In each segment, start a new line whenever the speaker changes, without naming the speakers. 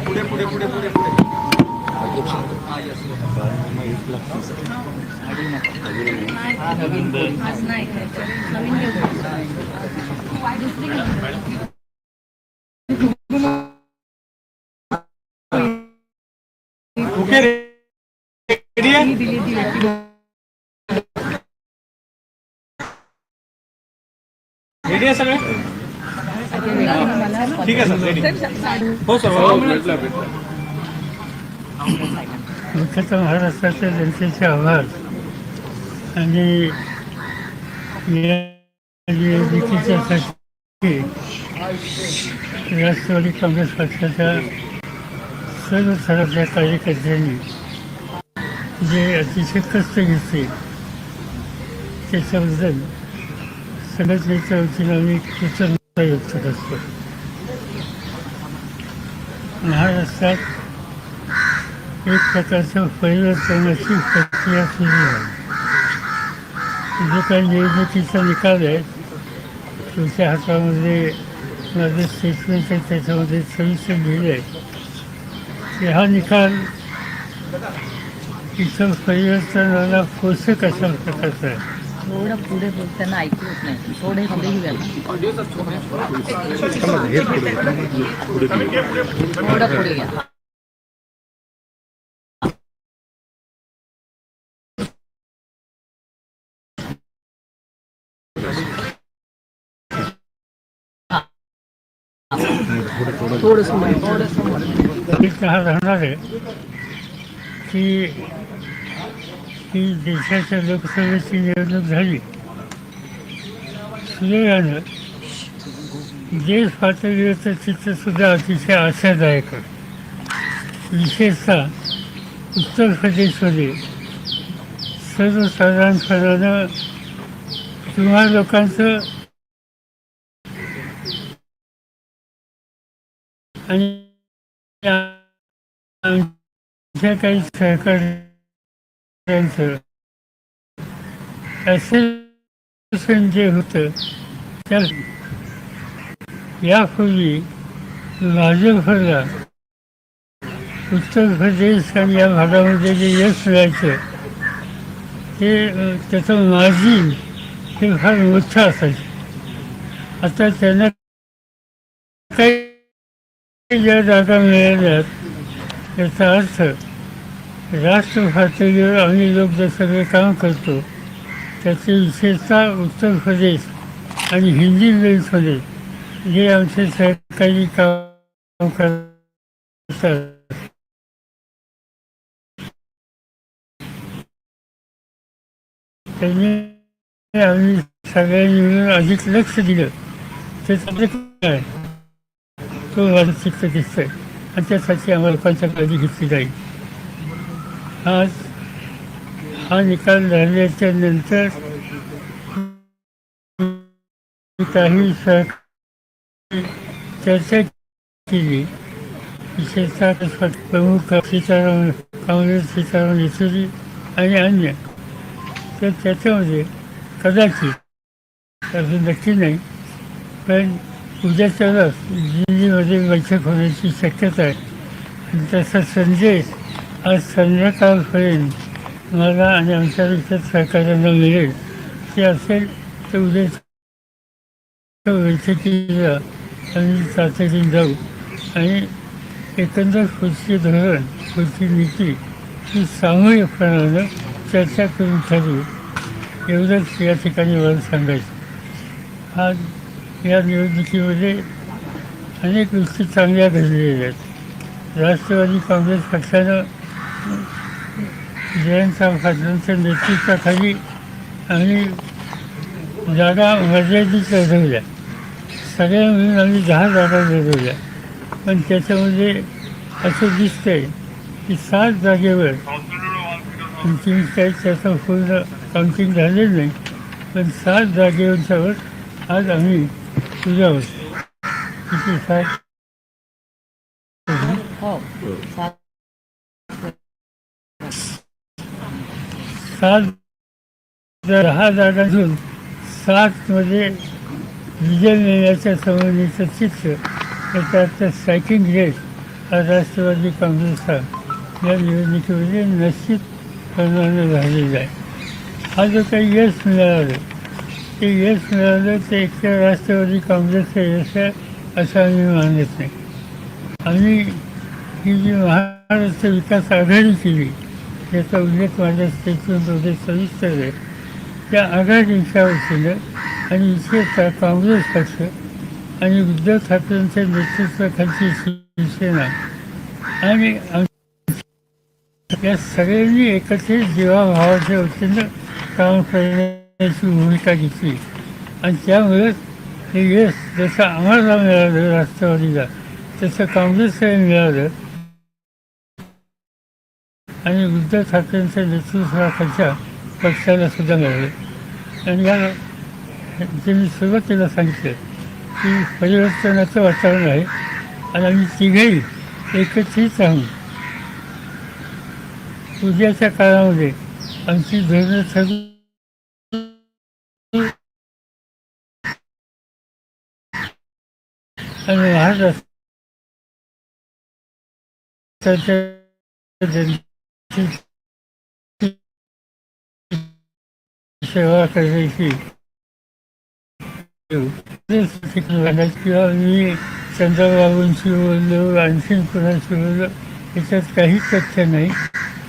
पुढे पुढे पुढे पुढे पुढे ओके रेडी आहे रेडी आहे सगळे? ठीक आहे सर रेडी हो सर हो
मुख्यतः महाराष्ट्राच्या जनतेचे आभार आणि राष्ट्रवादी काँग्रेस पक्षाच्या सर्व स्तरातल्या कार्यकर्त्यांनी जे अतिशय कष्ट घेतले त्याच्याबद्दल संघटनेच्या वतीनं आम्ही कृतज्ञता व्यक्त करतो महाराष्ट्रात एक प्रकारचं परिवर्तनाची प्रक्रिया सुरू आहे. जो काही निवडणुकीचा निकाल आहे तुमच्या हातामध्ये माझं स्टेटमेंट आहे त्याच्यामध्ये सविस्तर लिहिलं आहे. की हा निकाल इथं परिवर्तनाला पोषक अशा प्रकारचा आहे.
थोडं पुढे बोलताना ऐकू येत नाही थोडे पुढे घेऊया थोडं पुढे घ्या थोडं समोर थोडं समोर
एक हा राहणार आहे की ही देशाच्या लोकसभेची निवडणूक झाली. सुदैवानं देश पातळीवरचं चित्रसुद्धा अतिशय आशादायक आहे. विशेषतः उत्तर प्रदेशमध्ये सर्वसाधारणपणानं तुम्हा लोकांचं आणि आमच्या काही सहकारी जे होतं. त्या यापूर्वी भाजपला उत्तर प्रदेश आणि या भागामध्ये जे यश मिळायचं ते त्याचं मार्जिन हे फार मोठं असायचं. आता त्यांना काही ज्या जागा मिळाल्यात याचा अर्थ राष्ट्र आम्ही लोक जे सगळे काम करतो त्याची विशेषतः उत्तर प्रदेश आणि हिंदी बेल्टमध्ये जे आमचे सहकारी काम करतात. त्यांनी आम्ही सगळ्यांनी अधिक लक्ष दिलं. ते चांगलं काय? तो वाढत चित्त दिसतंय आणि त्यासाठी आम्हाला पंचकाळजी घेतली जाईल? आज हा निकाल झाल्याच्यानंतर काही सह चर्चा केली. विशेषतः प्रमुख सीतारामन काँग्रेस सीताराम येचुरी आणि अन्य. तर त्याच्यामध्ये कदाचित असं नक्की नाही पण उद्याच्या दिल्लीमध्ये बैठक होण्याची शक्यता आहे. आणि त्याचा संदेश आज संध्याकाळपर्यंत मला आणि आमच्या इतर सहकार्यांना मिळेल. ते असेल तर उद्या बैठकीला आम्ही तातडीने जाऊ. आणि एकंदर कृषी धोरण पुढची नीती ही सामूहिकपणानं चर्चा करून ठरवू. एवढंच या ठिकाणी मला सांगायचं. आज या निवडणुकीमध्ये अनेक गोष्टी चांगल्या घडलेल्या आहेत. राष्ट्रवादी काँग्रेस पक्षानं जयंतराव पाटलांच्या नेतृत्वाखाली आम्ही जागा मर्यादित लढवल्या सगळ्या मिळून आम्ही दहा जागा लढवल्या पण त्याच्यामध्ये असं दिसतंय की सात जागेवर अंतिम काही त्याचं पूर्ण काउंटिंग झालेलं नाही। पण सात जागेवरच्यावर आज आम्ही तुझ्या होतो किती सात
हो सात
दहा जागांतून सातमध्ये विजय मिळण्याच्या संबंधीचं चित्र याचा स्ट्रायकिंग रेट हा राष्ट्रवादी काँग्रेसचा या निवडणुकीमध्ये निश्चित प्रमाणाने झालेला आहे. हा जो काही यश मिळालं ते यश मिळालं ते एकट्या राष्ट्रवादी काँग्रेसचं यश आहे असं आम्ही मानत नाही. आम्ही ही जी महाराष्ट्र विकास आघाडी केली याचा उल्लेख माझ्या स्टेटमेंटमध्ये म्हणजे सविस्तर आहे. त्या आघाडीच्या वतीनं आणि विशेषतः काँग्रेस पक्ष आणि उद्धव ठाकरेंच्या नेतृत्वाखालची शिवसेना आणि या सगळ्यांनी एकत्रित जीवाभावाच्या वतीनं काम करण्याची भूमिका घेतली. आणि त्यामुळेच हे यश जसं आम्हाला मिळालं राष्ट्रवादीला तसं काँग्रेसला मिळालं. आणि उद्धव ठाकरेंच्या नेतृत्वाखालच्या पक्षाला सुद्धा मिळाले. आणि या जे मी सुरुवातीला सांगितलं की परिवर्तनाचं वातावरण आहे आणि आम्ही तिघेही एकत्रित राहून उद्याच्या काळामध्ये आमची धोरणं ठरली आणि महाराष्ट्राच्या सेवा करायची किंवा मी चंद्रबाबूंशी बोललो आणखीन कोणाशी बोललो याच्यात काही तथ्य नाही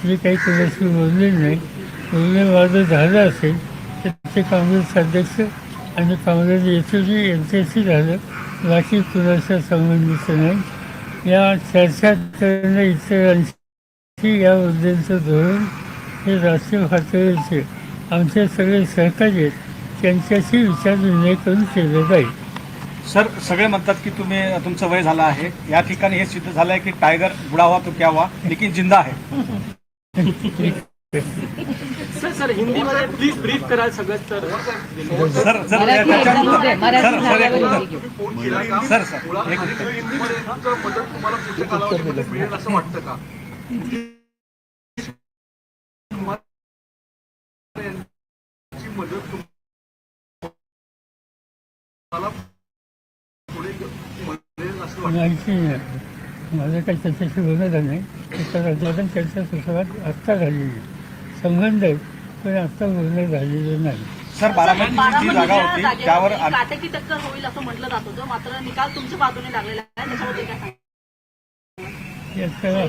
मी काही कोणाशी बोलले नाही बोलणे माझं झालं असेल तर ते काँग्रेस अध्यक्ष आणि काँग्रेस येथेही यांच्याशी झालं बाकी कुणाच्या संबंधीचं नाही या चर्चा करणं इतरांशी या मुद्द्यांचं धोरण हे राष्ट्रीय पातळीचे आमचे सगळे सहकारी आहेत. त्यांच्याशी विचारविनिमय करून केलं जाईल.
सर सगळे म्हणतात की तुम्ही तुमचं वय झालं आहे. या ठिकाणी हे सिद्ध झालं आहे की टायगर बुडा हुआ तो क्या हुआ लेकिन जिंदा आहे.
सर सर हिंदीमध्ये प्लीज ब्रीफ करा सगळं
sir. Sir sir, sir. Sir sir minute.
मदत पुढे असं वाटतं.
माझं काही त्याच्याशी झालं नाही. त्याच्या राज्यातून त्यांच्या सुसंवाद आत्ता झालेली आहे. संबंध आहेत पण आत्ता बोलणं झालेलं नाही.
सर बारामतीची जी जागा होती त्यावर
होईल असं म्हटलं जात होतं. मात्र निकाल तुमच्या बाजूने लागलेला आहे. त्याच्याबद्दल काय सांगाल?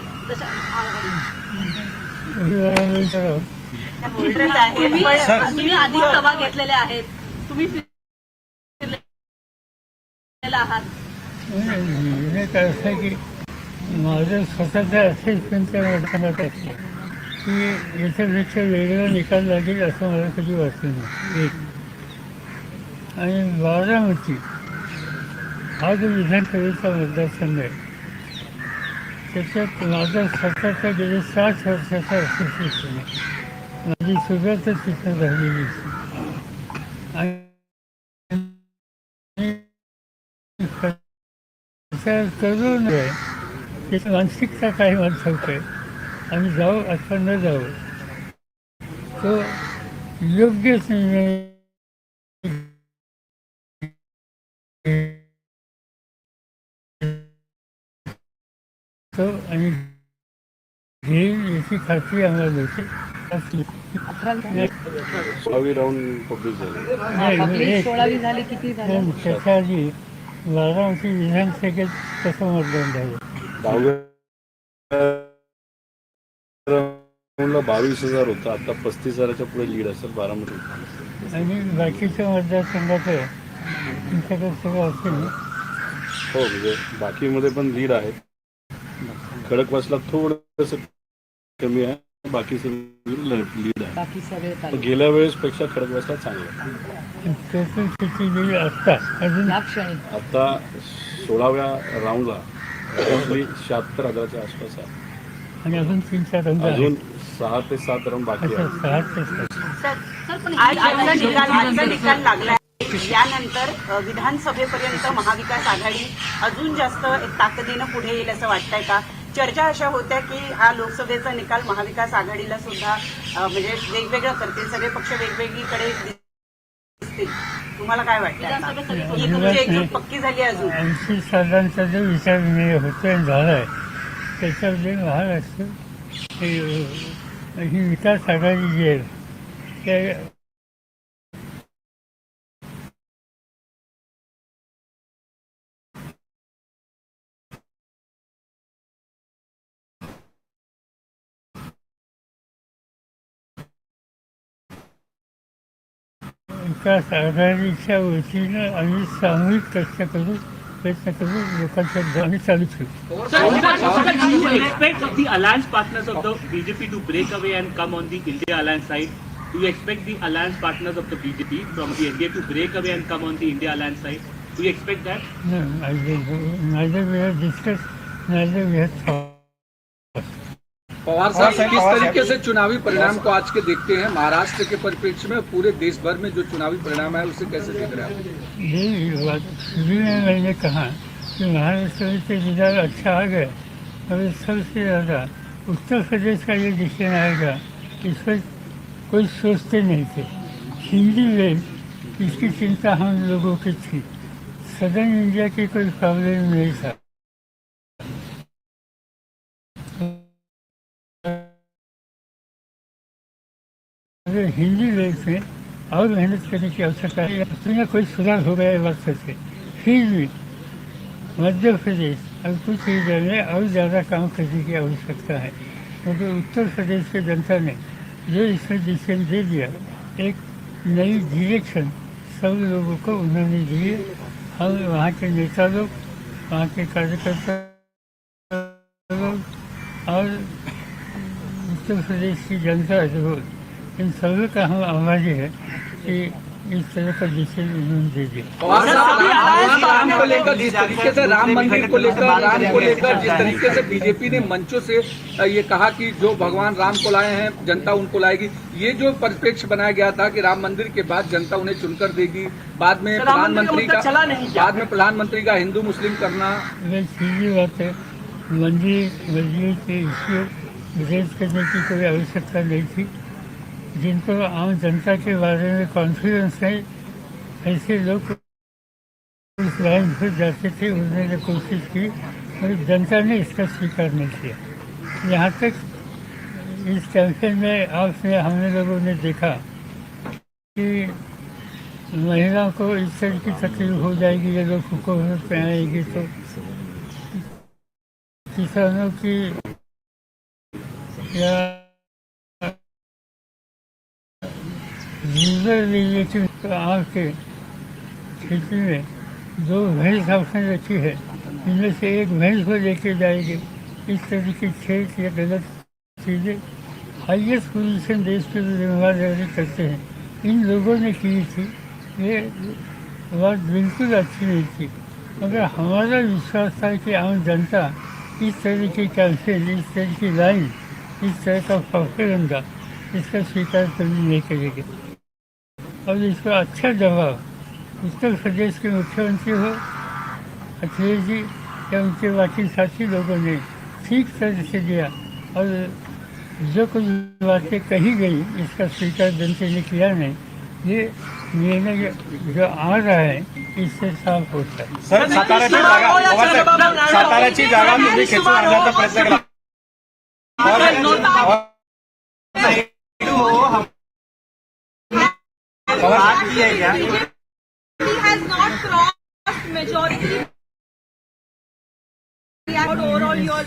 सभा घेतलेल्या आहेत तुम्ही आहात
की माझं स्वतःचं असेसमेंटच्या असतं की याच्यापेक्षा वेगळा निकाल लागेल असं मला कधी वाटलं नाही एक आणि बारामती हा जो विधानसभेचा मतदारसंघ आहे त्याच्यात माझा स्वतःचा गेले साठ वर्षाचा असोसिएशन आहे माझी सुरुवातच तिथं झालेली आहे. आणि विचार आहे. त्याची मानसिकता काही मला सांगतोय आम्ही जाऊ अथवा न जाऊ. तो योग्यच निर्णय तो आणि घेईल याची खात्री आम्हाला होती असली.
सोळावी राऊंड पब्लिक झाली.
नाही,
पब्लिक
एक-
सोळावी झाली किती झालं?
पण त्याच्या आधी बारामती विधानसभेत कसं मतदान झालं.
दहाव्या बावीस हजार होतं. आता पस्तीस हजाराच्या पुढे लीड असेल बारामती.
आणि बाकीच्या मतदारसंघाचं तुमच्याकडे सगळं असेल. ना?
हो म्हणजे बाकीमध्ये पण लीड आहे. खडकवासला थोडंसं कमी आहे बाकी सगळी लीड आहे.
बाकी सगळे
पण
तालुके
गेल्या वेळेस पेक्षा खडकवासला चांगलं आहे.
आणि त्याचं त्याची वेळ असता अजून
या क्षणी.
आता सोळाव्या राऊंडला शहात्तर हजाराच्या आसपास आहे.
आणि अजून तीन चार रंग आहेत.
अजून सहा ते सात राऊंड बाकी
असं
आहे
सहा ते सात.
सर सर पण
आज आजचा निकाल आजचा निकाल लागला यानंतर अ, विधानसभेपर्यंत महाविकास आघाडी अजून जास्त एक ताकदीनं पुढे येईल असं वाटतंय का? चर्चा अशा होत्या की हा लोकसभेचा निकाल महाविकास आघाडीला सुद्धा म्हणजे वेगवेगळं करतील सगळे पक्ष वेगवेगळीकडे दिसतील. तुम्हाला काय वाटतं ही तुमची एकजूट पक्की झाली अजून?
ऐंशी सालांचा जो विचार मी होतोय झाला आहे त्याच्यामध्ये महाराष्ट्र हे, ही विकास आघाडी जी आहे त्या विकास आघाडीच्या वतीनं आम्ही सामूहिक कष्ट करू प्रयत्न करू लोकांच्या आम्ही चालू ठेवू
Do you expect the alliance partners of the BJP to break away and come on the India alliance side? Do you expect the alliance partners of the BJP from the NDA to break away and come on the India alliance side? Do you expect that?
No, I don't, neither we have discussed, neither we have thought.
Pawar साहब किस तरीके से चुनावी परिणाम को आज के देखते हैं? महाराष्ट्र के परिप्रेक्ष्य में पूरे देश भर में जो चुनावी परिणाम है उसे कैसे देख रहे हैं आप?
ये बात शुरू में मैंने कहा कि महाराष्ट्र तो रिज़ल्ट अच्छा आ गया और सबसे ज़्यादा उत्तर प्रदेश का ये डिसीज़न आएगा इस पर कोई सोचते नहीं थे। हिंदी में इसकी चिंता हम लोगों की थी। सदर्न इंडिया की कोई प्रॉब्लम नहीं था। हिंदी लेख में और मेहनत करने की आवश्यकता है, उसमें कोई सुधार हो गया है वक्त से। फिर भी मध्य प्रदेश और कुछ एरिया में और ज़्यादा काम करने की आवश्यकता है। क्योंकि उत्तर प्रदेश की जनता ने जो इसमें डिसीज़न दे दिया, एक नई डिरेक्शन सब लोगों को उन्होंने दी है। हम वहाँ के नेता लोग, वहाँ के कार्यकर्ता लोग और उत्तर प्रदेश की जनता जो इन सभी का हम आभारी है कि इस तरह का डिसीज़न उन्होंने दे दिया।
राम- राम को लेकर जिस तरीके से राम मंदिर को लेकर राम को लेकर जिस तरीके से बीजेपी ने मंचों से ये कहा कि जो भगवान राम को लाए हैं जनता उनको लाएगी। ये जो परिप्रेक्ष्य बनाया गया था कि राम मंदिर के बाद जनता उन्हें चुनकर देगी। बाद में
मंदिर
प्रधानमंत्री का
चला नहीं
बाद में प्रधानमंत्री का हिंदू मुस्लिम करना।
सीधी बात है। मंदिर मस्जिद के विरोध करने की कोई आवश्यकता नहीं थी। जिनको आम जनता के बारे में कॉन्फिडेंस है, ऐसे लोग उस लाइन पर जाते थे उन्होंने कोशिश की, और जनता ने इसका स्वीकार नहीं किया। यहाँ तक इस कैंपेन में आपने हमने लोगों ने देखा कि महिलाओं को इस तरह की तकलीफ़ हो जाएगी, ये लोग हुकूमत में आएगी तो। किसानों की या रूरल रिलेटिव के खेती में दो भैंस आपने रखी है। इनमें से एक भैंस को लेके जाएगी। इस तरह की खेत या गलत चीज़ें हाइएस्ट पोजीशन देश के ज़िम्मेदारी करते हैं। इन लोगों ने की थी। ये बात बिल्कुल अच्छी नहीं थी। मगर हमारा विश्वास था कि आम जनता इस तरह की कैंसिल इस तरह की लाइन इस तरह का प्रोपेगेंडा इसका स्वीकार कभी नहीं करेगी। और इसका अच्छा जवाब उत्तर प्रदेश के मुख्यमंत्री हो अखिलेश जी या उनके बाकी साथी लोगों ने ठीक तरह से दिया। और जो कुछ बातें कही गई इसका स्वीकार जनता ने किया नहीं ये निर्णय जो आ रहा है इससे साफ़ होता है।
सर साताऱ्याची जागा पवार जागा तुम्ही खेचून आणण्याचा प्रयत्न केला
He has not crossed majority. Overall, your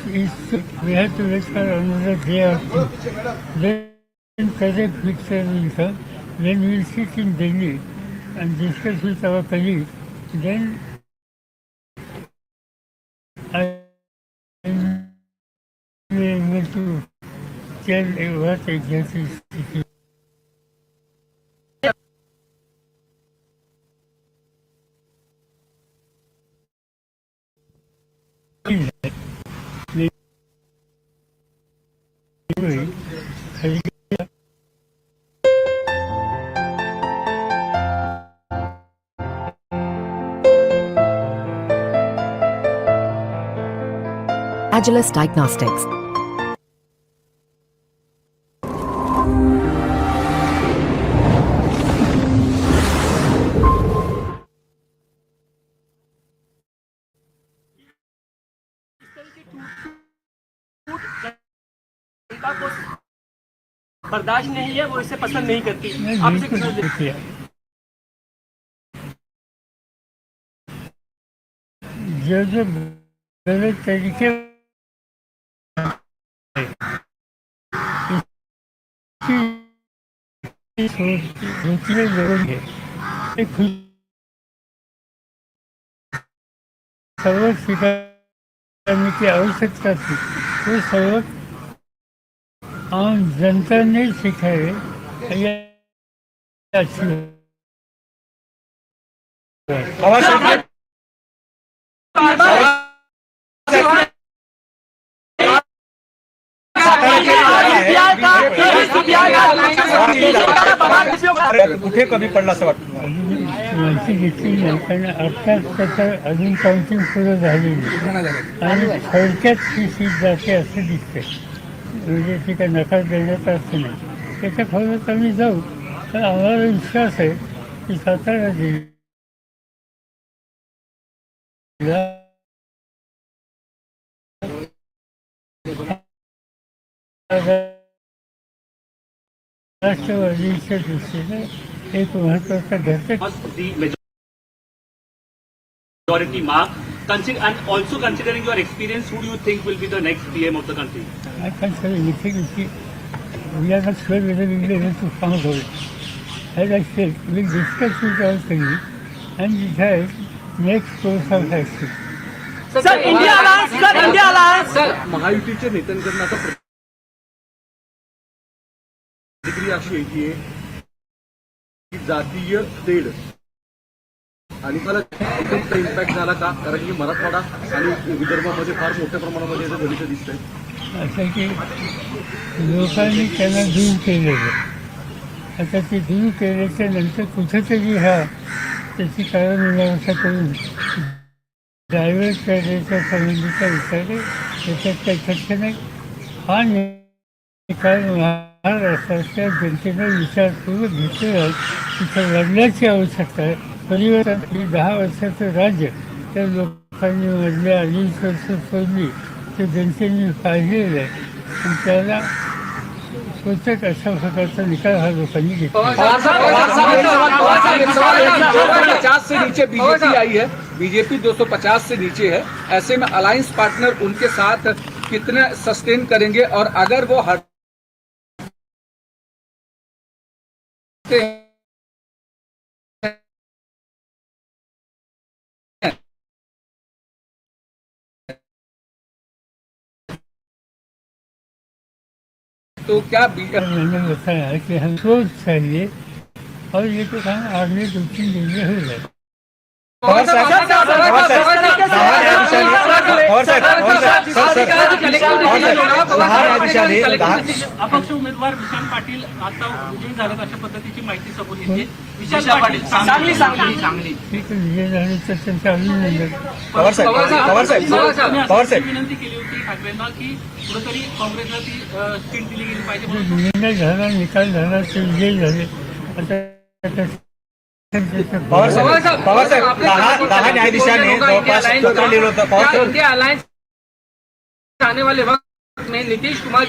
we have to wait for another day two. Then correct picture will come. When we will sit in Delhi and discuss with our colleagues, then I will be able to tell what exactly is
Agilus Diagnostics.
बर्दाश्त नहीं है वो इसे पसंद नहीं करती।
नहीं,
आप इसे
बिल्कुल
कैसे
देखिए जो जो गलत तरीके सोचने ज़रूरी है। ये खुद सबक की आवश्यकता थी। वो सबक आम जनता ने सिखाए ये अच्छी बात।
पवार साहेब कुठे कमी पडला असं वाटतं?
माहिती घेतली नाही कारण आत्ताच त्याचं अजून काउंटिंग सुरू झालेली नाही. आणि थोडक्यात ही सीट जाते असं दिसतंय म्हणजे काही नकार देण्यात अर्थ नाही. त्याच्या खोलात आम्ही जाऊ तर आम्हाला विश्वास आहे की सातारा जिल्हा राष्ट्रवादीच्या दृष्टीने एक महत्त्वाचा घटक
and also considering your experience, who do you think will be the next PM of the country?
I can't tell you anything. You see, we are not sure whether we will be able to found out. As I said, we'll discuss with our colleagues and decide next course of action.
Sir India alliance sir India alliance
sir महायुतीचे नेत्यांकडून आता प्रतिक्रिया अशी येते की जातीय तेढ आणि मला एकदम इम्पॅक्ट झाला का? कारण की मराठवाडा आणि विदर्भामध्ये फार मोठ्या प्रमाणामध्ये याचं भविष्य दिसतंय.
असं की लोकांनी त्यांना दूर केलेलं आता ते दूर केल्याच्यानंतर कुठेतरी हा त्याची कारण मीमांसा करून ड्रायव्हर करण्याच्या संबंधीचा विचार त्याच्यात काही तथ्य नाही. हा निकाल महाराष्ट्राच्या जनतेनं विचारपूर्वक घेतलेला तिथं लढण्याची आवश्यकता आहे. परिवर्तन ही दहा वर्षाचं राज्य त्या लोकांनी वर्ष सोडली ते जनतेने पाहिलेलं आहे त्याला स्वतःच अशा प्रकारचा निकाल हा लोकांनी
पचास से नीचे बीजेपी आई है बीजेपी 250 से नीचे है ऐसे में अलायंस पार्टनर उनके साथ कितने सस्टेन करेंगे और अगर वो हटते तो क्या
मैंने बताया कि हम चाहिए और ये तो काम आदमी दो तीन दिन में हो जाए।
अपक्ष उमेदवार विशाल पाटील आता विजयी झालेत अशा पद्धतीची माहिती समोर येते विशाल पाटील चांगली चांगली चांगली विनंती केली होती ठाकरेंना की कुठेतरी काँग्रेसला ती सीट दिली गेली पाहिजे
निकाल झाला ते विजय झाले
पवार साहेब पवार साहेब दहा दहा न्यायाधीशांनी जवळपास पत्र लिहिलं होतं पवार साहेब.
इंडिया अलायंस आने वाले वक्त में नीतीश कुमार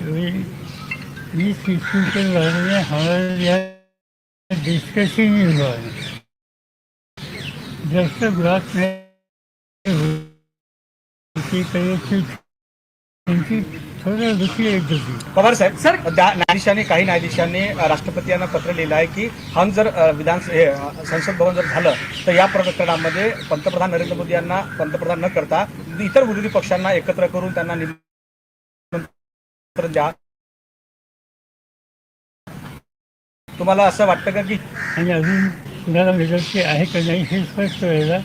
इस इश्यू के बारे में हमारे यहाँ डिस्कशन ही हुआ है जब तक बात नहीं होती कहीं
पवार साहेब सर न्यायाधीशांनी काही न्यायाधीशांनी राष्ट्रपती यांना पत्र लिहिलं आहे की हम जर विधान संसद भवन जर झालं तर या प्रकरणामध्ये पंतप्रधान नरेंद्र मोदी यांना पंतप्रधान न करता इतर विरोधी पक्षांना एकत्र करून त्यांना निमंत्रण द्या. तुम्हाला असं वाटतं का की
आणि अजून कुणाला मेजॉरिटी आहे का नाही हे स्पष्ट व्हायला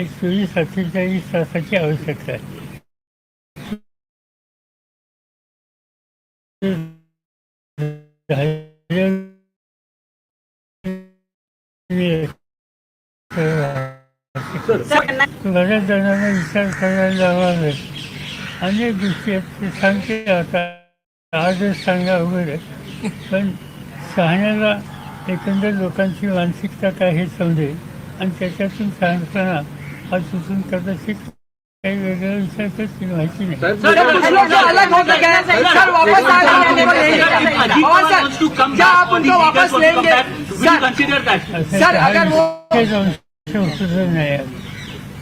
एक चोवीस अठ्ठेचाळीस तासाची आवश्यकता आहे. बऱ्याच जणांना विचार करायला लावावे अनेक गोष्टी सांगते आता आजच सांगा वगैरे पण शहाण्याला एकंदर लोकांची मानसिकता काय हे समजेल आणि त्याच्यातून सांगताना हा सुचून कदाचित काही वेगळा विचार करतील माहिती नाही
साहेब,
सर,
मुझे-
सर, सर, अलग हो गया है। सर, वापस आ जाने को लेंगे। पवन सर, क्या आप उनको वापस लेंगे सर
consider that.
असं
सर,
काही
अगर वो-
विषयच अंश उपयोग नाही आहे.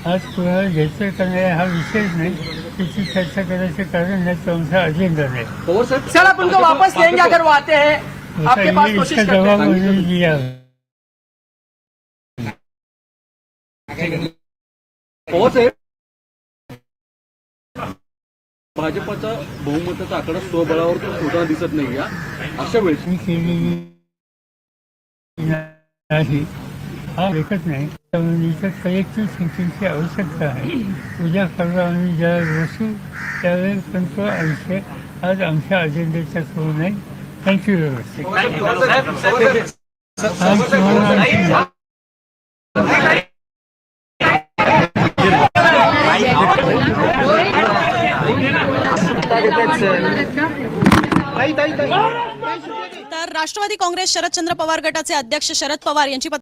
आज कुणाला घ्यायचं का नाही हा विषयच नाही त्याची चर्चा करायचं कारण नाही तो आमचा अजेंडा नाही
पवार साहेब
सर आप उनको वापस लेंगे अगर वो आते हैं आपके पास
इसका
कोशिश करते
जवाब
हैं
उन्होंने दिया
पवार साहेब भाजपचा बहुमताचा आकडा स्वबळावर होताना दिसत नाही या अशा वेळेस
मी केलेली नाही हा एकच नाही त्यामुळे कलेक्टिव्ह थिंकिंगची आवश्यकता आहे. उद्या परवा आम्ही ज्यावेळेस बसू त्यावेळेस पण तो विषय आज आमच्या अजेंड्याचा सुरू नाही. थँक्यू व्यवस्थित
तर राष्ट्रवादी काँग्रेस शरदचंद्र पवार गटाचे अध्यक्ष शरद पवार यांची